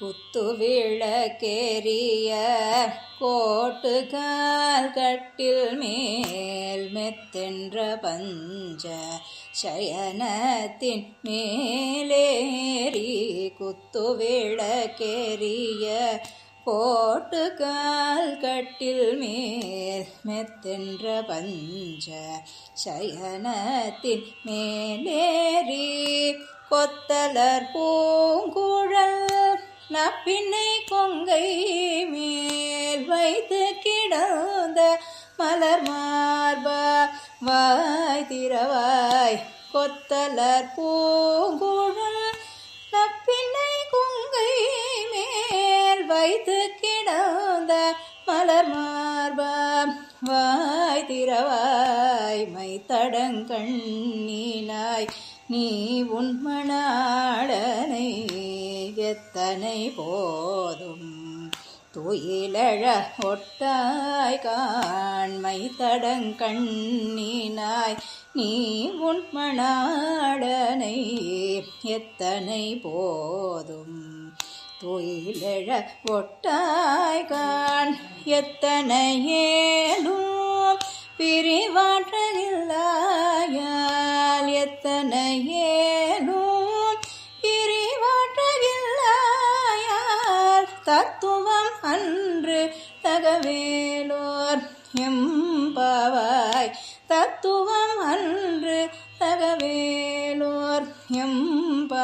குத்து விளக்கேறிய கோட்டுகால் கட்டில் மேல் மெத்தென்ற பஞ்ச சயனத்தின் மேலேறி குத்து விளக்கேறிய போட்டுக்கால் கட்டில் மேல் மெத்தென்ற பஞ்ச சயனத்தின் மேலேறி கொத்தலர் பூங்குழல் நப்பின்னை கொங்கை மேல் வைத்து கிடந்த மலர் மார்பா வாய் திரவாய் கொத்தலர் பூங்குழல் நப்பின்னை கொங்கை மேல் வைத்து கிடந்த மலர் மார்பா வாய் திரவாய் மை தடங்கண்ணினாய் நீ உன் மணாளன் எத்தனை போதும்? துயிலழ ஒட்டாய் காண்மை தடங்கண்ணினாய். நீ உன் மணாடனை எத்தனை போதும்? துயிலழ ஒட்டாய் காண் எத்தனை ஏலும் தத்துவம் அன்று தகவேலோர் எம்பவாய். தத்துவம் அன்று தகவேலோர் எம்பவாய்.